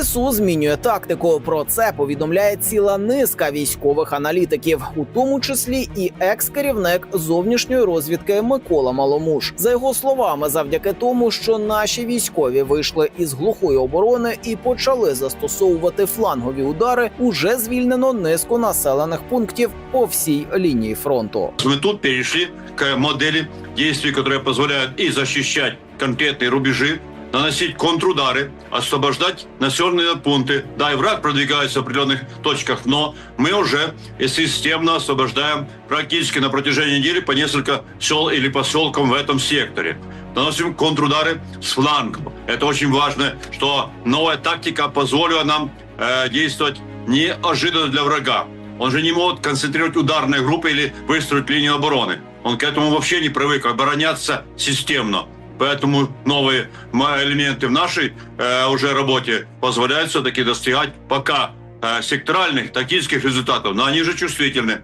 ЗСУ змінює тактику. Про це повідомляє ціла низка військових аналітиків, у тому числі і екс-керівник зовнішньої розвідки Микола Маломуш. За його словами, завдяки тому, що наші військові вийшли із глухої оборони і почали застосовувати флангові удари, уже звільнено низку населених пунктів по всій лінії фронту. Мы тут перешли к модели действий, которые позволяют и защищать конкретные рубежи, наносить контрудары, освобождать населенные пункты. Да, и враг продвигается в определенных точках, но мы уже системно освобождаем практически на протяжении недели по несколько сел или поселкам в этом секторе. Наносим контрудары с флангов. Это очень важно, что новая тактика позволила нам э, действовать неожиданно для врага. Он же не может концентрировать ударные группы или выстроить линию обороны. Он к этому вообще не привык обороняться системно. Поэтому новые м, элементы в нашей э, уже работе позволяют все-таки достигать пока э, секторальных, тактических результатов, но они же чувствительны.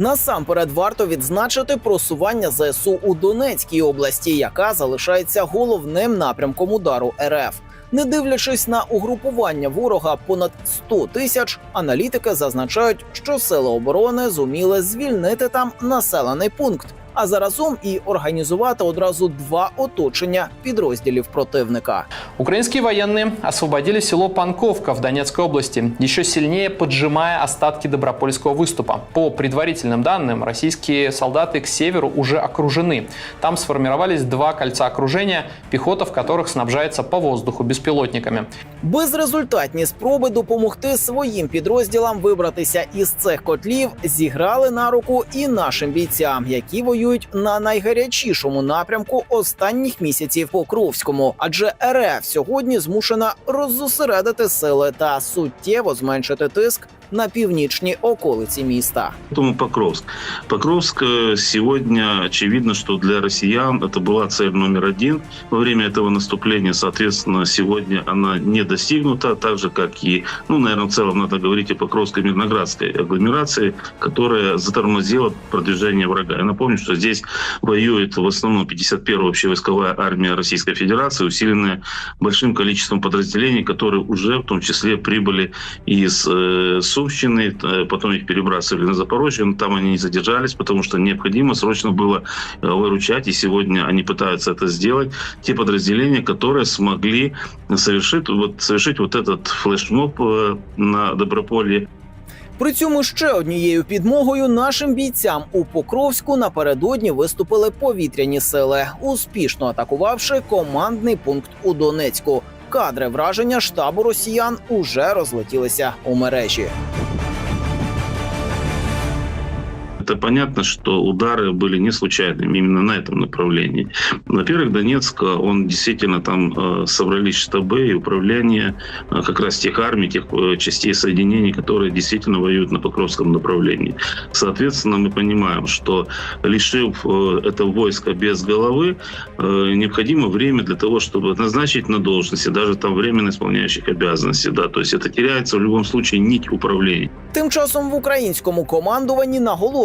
Насамперед варто відзначити просування ЗСУ у Донецькій області, яка залишається головним напрямком удару РФ. Не дивлячись на угрупування ворога понад 100 тисяч, аналітики зазначають, що сили оборони зуміли звільнити там населений пункт, а заразом і організувати одразу два оточення підрозділів противника. Украинские военные освободили село Панковка в Донецкой области, еще сильнее поджимая остатки Добропольского выступа. По предварительным данным, российские солдаты к северу уже окружены. Там сформировались два кольца окружения, пехота в которых снабжается по воздуху беспилотниками. Безрезультатні спроби допомогти своїм підрозділам вибратися із цих котлів зіграли на руку і нашим бійцям, які воюють на найгарячішому напрямку останніх місяців Покровському. Адже РФ сьогодні змушена роззосередити сили та суттєво зменшити тиск на північні околиці міста. Поэтому Покровск. Покровск э, сегодня очевидно, что для россиян это была цель номер один. Во время этого наступления, соответственно, сегодня она не достигнута, так же, как и, ну, наверное, в целом надо говорить о Покровской Мирноградской агломерации, которая затормозила продвижение врага. Я напомню, что здесь воюет в основном 51-я общевойсковая армия Российской Федерации, усиленная большим количеством подразделений, которые уже в том числе прибыли из э, Сумщины, э, потом их перебрасывали на Запорожье, но там они не задержались, потому что необходимо срочно было э, выручать, и сегодня они пытаются это сделать. Те подразделения, которые смогли совершить вот, совершить вот этот флешмоб э, на Доброполье. При цьому ще однією підмогою нашим бійцям у Покровську напередодні виступили повітряні сили, успішно атакувавши командний пункт у Донецьку. Кадри враження штабу росіян уже розлетілися у мережі Это понятно, что удары были не случайными именно на этом направлении. Во-первых, Донецк, он действительно там э, собрались штабы и управление э, как раз тех армий, тех э, частей соединений, которые действительно воюют на Покровском направлении. Соответственно, мы понимаем, что лишив э, это войско без головы, э, необходимо время для того, чтобы назначить на должности, даже там временно исполняющих обязанности. Да, то есть это теряется в любом случае нить управления. Тим часом в українському командуванні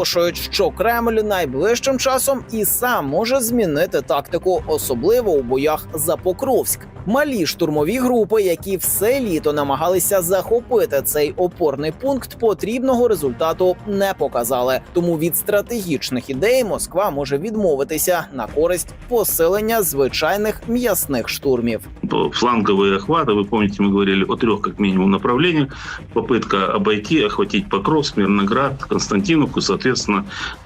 наголошують, що Кремль найближчим часом і сам може змінити тактику, особливо у боях за Покровськ. Малі штурмові групи, які все літо намагалися захопити цей опорний пункт, потрібного результату не показали. Тому від стратегічних ідей Москва може відмовитися на користь посилення звичайних м'ясних штурмів. фланговые охваты. Вы помните, мы говорили о трех как минимум направлениях. Попытка обойти, охватить Покровск, Мирноград, Константиновку, соответственно,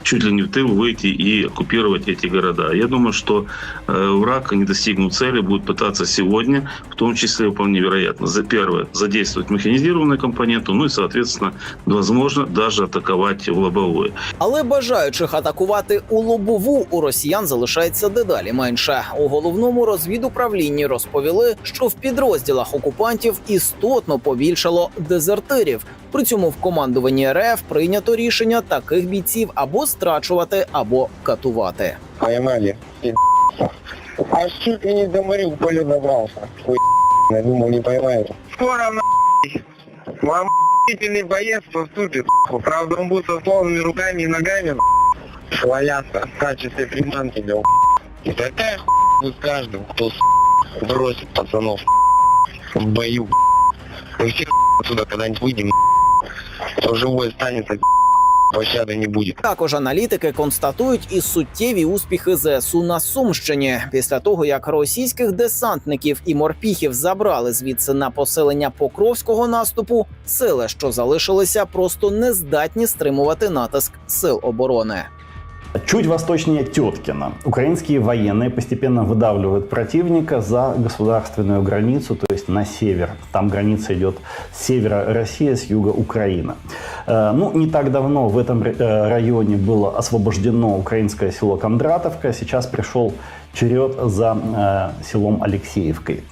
чуть ли не в тыл выйти и оккупировать эти города. Я думаю, что э, враг, не достигнув цели, будет пытаться сегодня, в том числе вполне вероятно, за первое, задействовать механизированную компоненту, ну и, соответственно, возможно, даже атаковать в лобовое. Але бажаючих атакувати у лобову у росіян залишається дедалі менше. У головному розвідуправлінні розповіли, що в підрозділах окупантів істотно побільшало дезертирів. При цьому в командуванні РФ прийнято рішення таких бійців або страчувати, або катувати. Поймали. А чуть ли не до Мариуполя добрался. Хуй, я думал, не поймают. Скоро на Вам охуительный боец поступит. Правда, он будет со сломанными руками и ногами валяться в качестве приманки для И такая хуй будет каждому, кто бросит пацанов в бою. Мы все отсюда когда-нибудь выйдем, кто живой останется, пощады не буде. Також аналітики констатують і суттєві успіхи ЗСУ на Сумщині після того, як російських десантників і морпіхів забрали звідси на поселення покровського наступу. Сили, що залишилися, просто не здатні стримувати натиск сил оборони. Чуть восточнее Теткина. Украинские военные постепенно выдавливают противника за государственную границу, то есть на север. Там граница идет с севера Россия, с юга Украина. Э, Ну, не так давно в этом э, районе было освобождено украинское село Кондратовка. Сейчас пришел черед за э, селом Алексеевкой.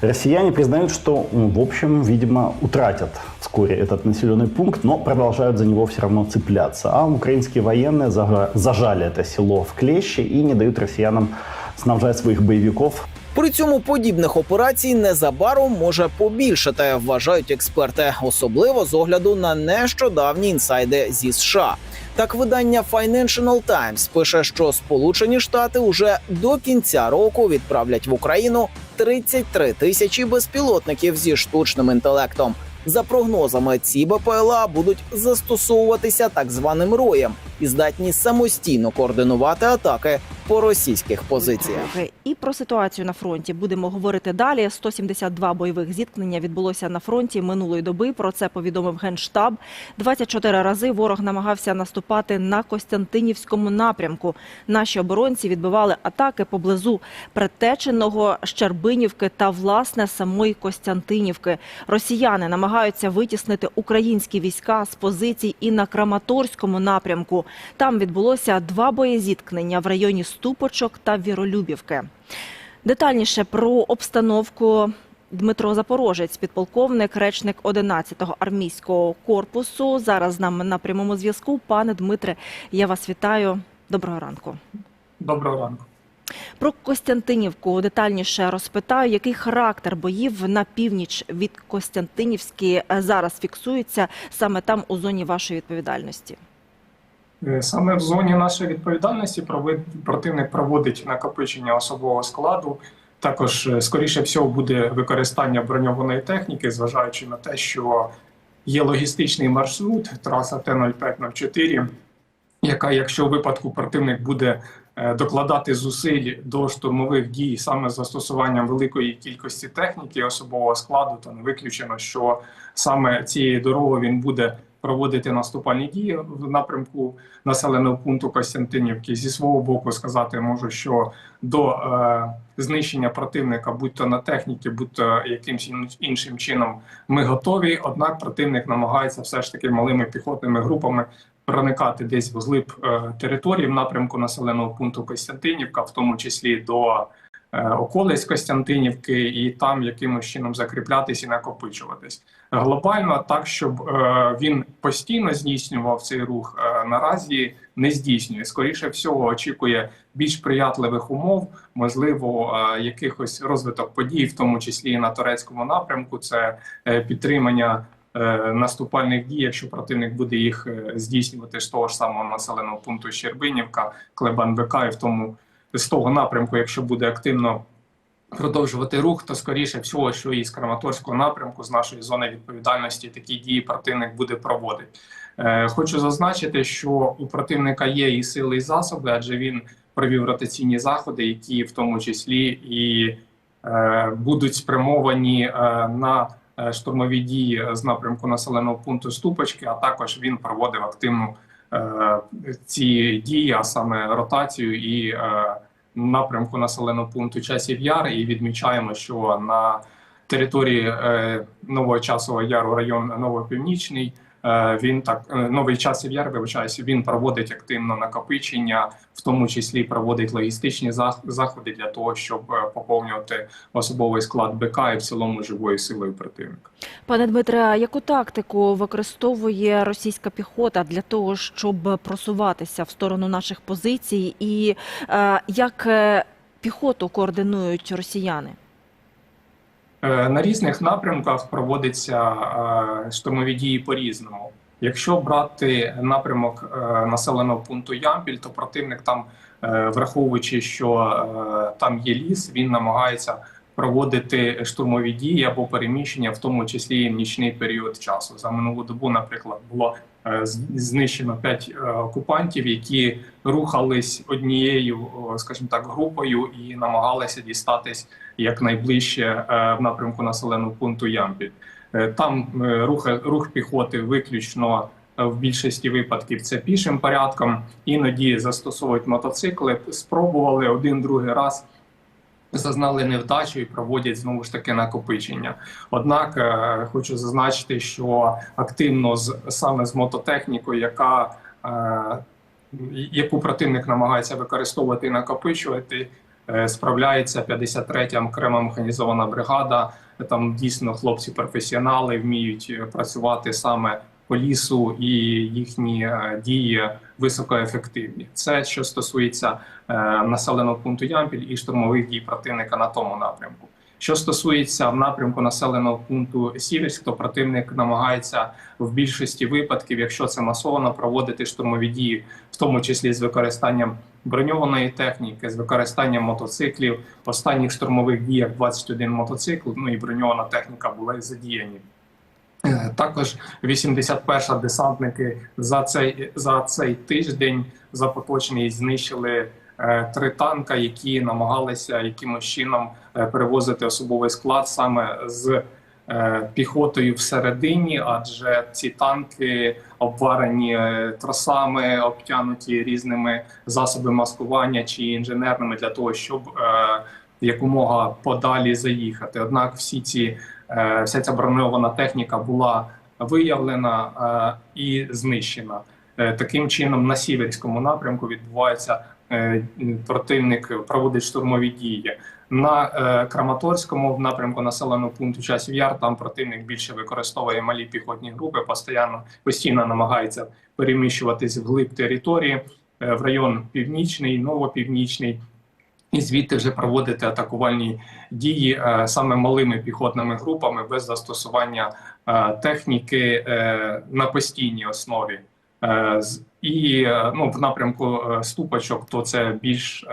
Россияне признают, что, м, в общем, видимо, утратят вскоре этот населенный пункт, но продолжают за него все равно цепляться. А украинские военные зага- зажали это село в клещи и не дают россиянам снабжать своих боевиков При цьому подібних операцій незабаром може побільшати, вважають експерти, особливо з огляду на нещодавні інсайди зі США. Так, видання Financial Times пише, що Сполучені Штати уже до кінця року відправлять в Україну 33 тисячі безпілотників зі штучним інтелектом. За прогнозами, ці БПЛА будуть застосовуватися так званим роєм і здатні самостійно координувати атаки по російських позиціях. І про ситуацію на фронті будемо говорити далі. 172 бойових зіткнення відбулося на фронті минулої доби. Про це повідомив генштаб. 24 рази ворог намагався наступати на Костянтинівському напрямку. Наші оборонці відбивали атаки поблизу Предтеченого, Щербинівки та власне самої Костянтинівки. Росіяни намагаються витіснити українські війська з позицій і на Краматорському напрямку. Там відбулося два боєзіткнення в районі Ступочок та Віролюбівки. Детальніше про обстановку Дмитро Запорожець, підполковник, речник 11-го армійського корпусу. Зараз з нами на прямому зв'язку. Пане Дмитре, я вас вітаю. Доброго ранку. Доброго ранку. Про Костянтинівку детальніше розпитаю, який характер боїв на північ від Костянтинівської е, зараз фіксується саме там у зоні вашої відповідальності. Е, Саме в зоні нашої відповідальності противник проводить накопичення особового складу. Також, е, скоріше всього, буде використання броньованої техніки, зважаючи на те, що є логістичний маршрут, траса Т-0504, яка, якщо у випадку противник буде докладати зусиль до штурмових дій саме з застосуванням великої кількості техніки особового складу, то не виключено, що саме цією дорогою він буде проводити наступальні дії в напрямку населеного пункту Костянтинівки. Зі свого боку сказати можу, що до е, знищення противника, будь то на техніці, будь то якимсь іншим чином, ми готові. Однак противник намагається все ж таки малими піхотними групами проникати десь вглиб е, території в напрямку населеного пункту Костянтинівка, в тому числі до е, околиць Костянтинівки, і там якимось чином закріплятись і накопичуватись. Глобально так, щоб е, він постійно здійснював цей рух, наразі не здійснює. Скоріше всього, очікує більш приятливих умов, можливо, якихось розвиток подій, в тому числі і на турецькому напрямку. Це підтримання наступальних дій, якщо противник буде їх е, здійснювати з того ж самого населеного пункту Щербинівка, Клебан-БК і в тому з того напрямку, якщо буде активно продовжувати рух, то скоріше всього, що і з Краматорського напрямку, з нашої зони відповідальності, такі дії противник буде проводити. Е, хочу зазначити, що у противника є і сили, і засоби, адже він провів ротаційні заходи, які в тому числі і е, будуть спрямовані е, на е, штурмові дії з напрямку населеного пункту Ступочки, а також він проводив активну е, ці дії, а саме ротацію і е, напрямку населеного пункту Часів Яр. І відмічаємо, що на території е, Нового Часового Яру, район Новопівнічний, е, він так е, новий часів яр, вибачаюся, він проводить активно накопичення, в тому числі проводить логістичні зах- заходи для того, щоб е, поповнювати особовий склад БК і в цілому живою силою противника. Пане Дмитре, яку тактику використовує російська піхота для того, щоб просуватися в сторону наших позицій, і е, як е, піхоту координують росіяни? Е, На різних напрямках проводяться е, штурмові дії по-різному. Якщо брати напрямок е, населеного пункту Ямпіль, то противник там, враховуючи, що там є ліс, він намагається проводити штурмові дії або переміщення, в тому числі і в нічний період часу. За минулу добу, наприклад, було е, знищено п'ять е, окупантів, які рухались однією, скажімо так, групою і намагалися дістатись якнайближче е, в напрямку населеного пункту Ямпіль. Там рух, рух піхоти виключно в більшості випадків це пішим порядком. Іноді застосовують мотоцикли. Спробували один другий раз. Зазнали невдачу і проводять знову ж таки накопичення. Однак е, хочу зазначити, що активно з саме з мототехнікою, яка е, яку противник намагається використовувати і накопичувати, е, справляється 53-я окрема механізована бригада. Там дійсно хлопці професіонали вміють працювати саме по лісу, і їхні е, дії високоефективні. Це що стосується е, населеного пункту Ямпіль і штурмових дій противника на тому напрямку. Що стосується напрямку населеного пункту Сіверськ, то противник намагається в більшості випадків, якщо це масово, проводити штурмові дії, в тому числі з використанням броньованої техніки, з використанням мотоциклів. В останніх штурмових діях 21 мотоцикл, ну і броньована техніка були задіяні. Е, Також 81-ша десантники за цей за цей тиждень за поточний знищили е, три танка, які намагалися якимось чином е, перевозити особовий склад саме з піхотою всередині, адже ці танки обварені тросами, обтянуті різними засобами маскування чи інженерними для того, щоб якомога подалі заїхати. Однак всі ці вся ця броньована техніка була виявлена е, і знищена. Е, Таким чином, на сіверському напрямку відбувається е, противник проводить штурмові дії. На е, Краматорському в напрямку населеного пункту часів яр там противник більше використовує малі піхотні групи, постійно постійно намагається переміщуватись вглиб території е, в район північний, новопівнічний. І звідти вже проводити атакувальні дії е, саме малими піхотними групами без застосування е, техніки е, на постійній основі. І ну, в напрямку ступочок, то це більш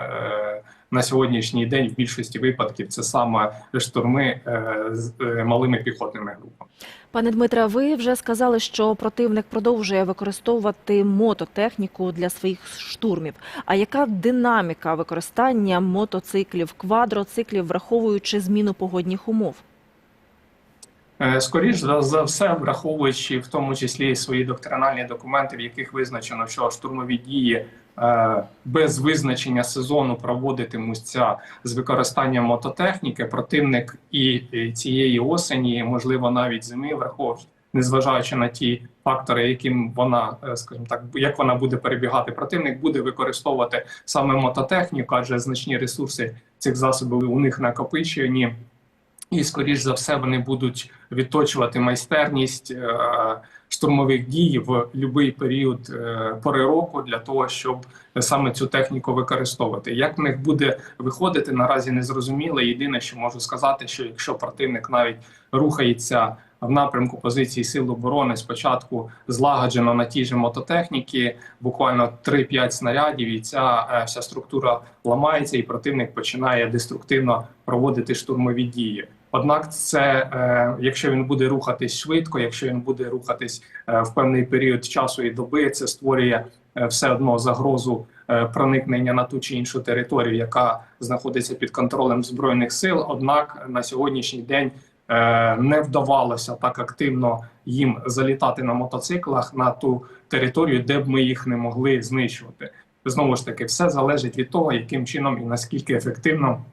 на сьогоднішній день в більшості випадків це саме штурми е, з е, малими піхотними групами. Пане Дмитре, ви вже сказали, що противник продовжує використовувати мототехніку для своїх штурмів. А яка динаміка використання мотоциклів, квадроциклів, враховуючи зміну погодних умов? Е, Скоріш за, за все, враховуючи в тому числі свої доктринальні документи, в яких визначено, що штурмові дії без визначення сезону проводитимуться з використанням мототехніки, противник і, і цієї осені, можливо, навіть зими, враховуючи, незважаючи на ті фактори, яким вона, е, скажімо так, як вона буде перебігати, противник буде використовувати саме мототехніку, адже значні ресурси цих засобів у них накопичені. І, скоріш за все, вони будуть відточувати майстерність е, штурмових дій в будь-який період е, пори року для того, щоб саме цю техніку використовувати. Як в них буде виходити, наразі не зрозуміло. Єдине, що можу сказати, що якщо противник навіть рухається в напрямку позиції сил оборони, спочатку злагоджено на тій же мототехніки, буквально 3-5 снарядів, і ця е, вся структура ламається, і противник починає деструктивно проводити штурмові дії. Однак, це е, якщо він буде рухатись швидко, якщо він буде рухатись е, в певний період часу і доби, це створює все одно загрозу проникнення на ту чи іншу територію, яка знаходиться під контролем збройних сил. Однак на сьогоднішній день не вдавалося так активно їм залітати на мотоциклах на ту територію, де б ми їх не могли знищувати. Знову ж таки, все залежить від того, яким чином і наскільки ефективно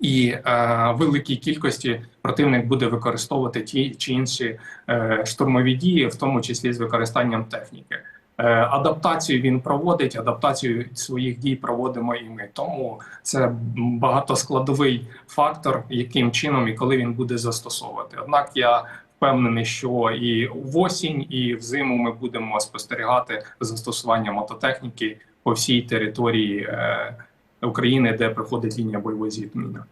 і е, великій кількості противник буде використовувати ті чи інші е, штурмові дії, в тому числі з використанням техніки. Е, адаптацію він проводить, адаптацію своїх дій проводимо і ми. Тому це багатоскладовий фактор, яким чином і коли він буде застосовувати. Однак я впевнений, що і в осінь, і взиму ми будемо спостерігати застосування мототехніки по всій території. Е, України, де проходить лінія бойової зіткнення.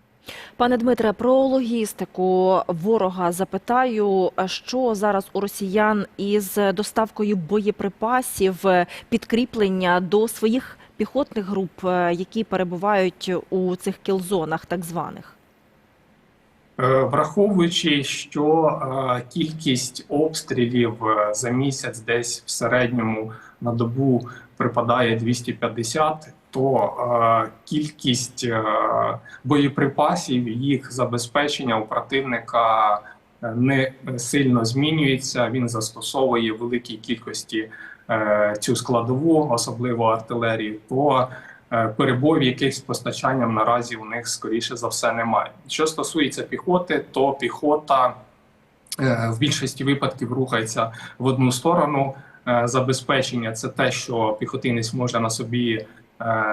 Пане Дмитре, про логістику ворога запитаю, що зараз у росіян із доставкою боєприпасів, підкріплення до своїх піхотних груп, які перебувають у цих кілзонах, так званих. Е, Враховуючи, що е, кількість обстрілів е, за місяць десь в середньому на добу припадає 250, то е, кількість е, боєприпасів, їх забезпечення у противника е, не сильно змінюється. Він застосовує великій кількості цю складову, особливо артилерію. То перебоїв якихось постачанням наразі у них скоріше за все немає. Що стосується піхоти, то піхота в більшості випадків рухається в одну сторону. Забезпечення це те, що піхотинець може на собі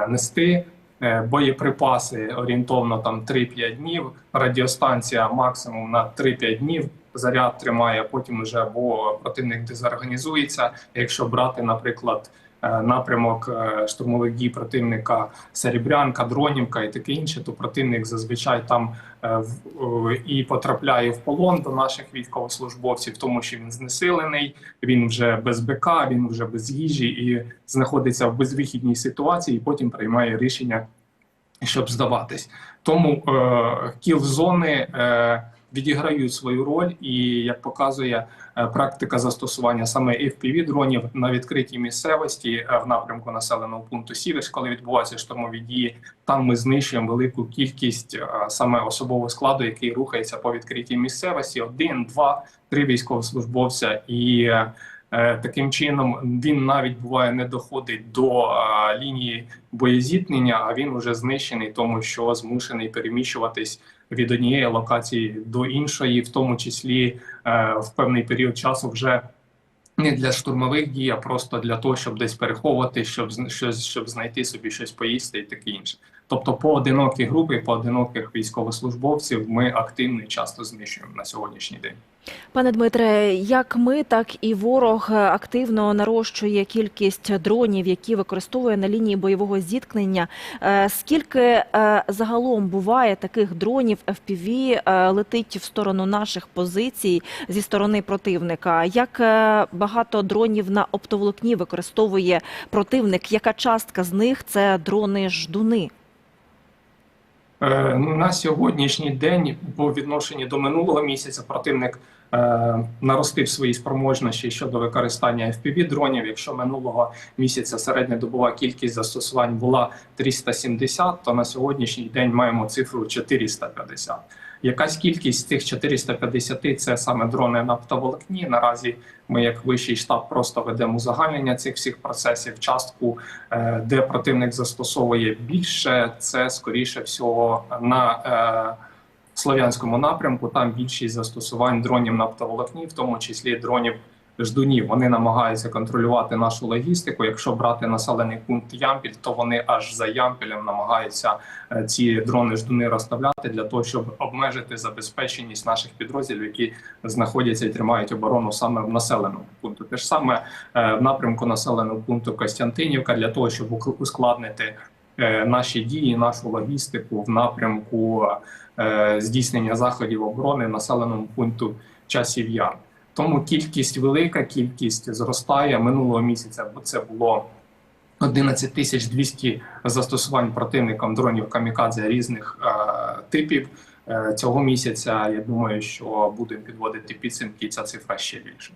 нести. Е, Боєприпаси орієнтовно там 3-5 днів. Радіостанція максимум на 3-5 днів. Заряд тримає, потім вже або противник дезорганізується. Якщо брати, наприклад, е, напрямок е, штурмових дій противника Серебрянка, Дронівка і таке інше, то противник зазвичай там е, е, і потрапляє в полон до наших військовослужбовців, тому що він знесилений, він вже без БК, він вже без їжі і знаходиться в безвихідній ситуації, і потім приймає рішення, щоб здаватись. Тому е, кіл-зони е, відіграють свою роль, і як показує е, практика застосування саме fpv дронів на відкритій місцевості е, в напрямку населеного пункту Сіверськ, коли відбуваються штурмові дії, там ми знищуємо велику кількість е, саме особового складу, який рухається по відкритій місцевості: один, два, три військовослужбовця і. е, Е, Таким чином він навіть буває не доходить до е, лінії боєзіткнення, а він вже знищений, тому що змушений переміщуватись від однієї локації до іншої, в тому числі е, в певний період часу вже не для штурмових дій, а просто для того, щоб десь переховувати, щоб щось, щоб знайти собі щось поїсти і таке інше. Тобто, поодинокі групи, поодиноких військовослужбовців ми активно і часто знищуємо на сьогоднішній день. Пане Дмитре, як ми, так і ворог активно нарощує кількість дронів, які використовує на лінії бойового зіткнення. Е, Скільки е, загалом буває таких дронів FPV е, летить в сторону наших позицій зі сторони противника? Як багато дронів на оптоволокні використовує противник? Яка частка з них це дрони ждуни? Е, На сьогоднішній день по відношенню до минулого місяця противник наростив свої спроможності щодо використання fpv дронів. Якщо минулого місяця середньодобова кількість застосувань була 370, то на сьогоднішній день маємо цифру 450. Якась кількість цих 450 – це саме дрони на. Наразі ми, як вищий штаб, просто ведемо узагальнення цих всіх процесів. Частку Е, де противник застосовує більше, це скоріше всього на е, слов'янському напрямку. Там більшість застосувань дронів на оптоволокні, в тому числі дронів ждунів. Вони намагаються контролювати нашу логістику. Якщо брати населений пункт Ямпіль, то вони аж за Ямпілем намагаються е, ці дрони ждуни розставляти для того, щоб обмежити забезпеченість наших підрозділів, які знаходяться і тримають оборону саме в населеному пункту. Те ж саме е, в напрямку населеного пункту Костянтинівка для того, щоб ускладнити наші дії, нашу логістику в напрямку е, здійснення заходів оборони населеному пункту часів яр. Тому кількість велика, кількість зростає минулого місяця, бо це було 11 тисяч 200 застосувань противником дронів камікадзе різних е, типів. Е, цього місяця я думаю, що будемо підводити підсумки, ця цифра ще більше.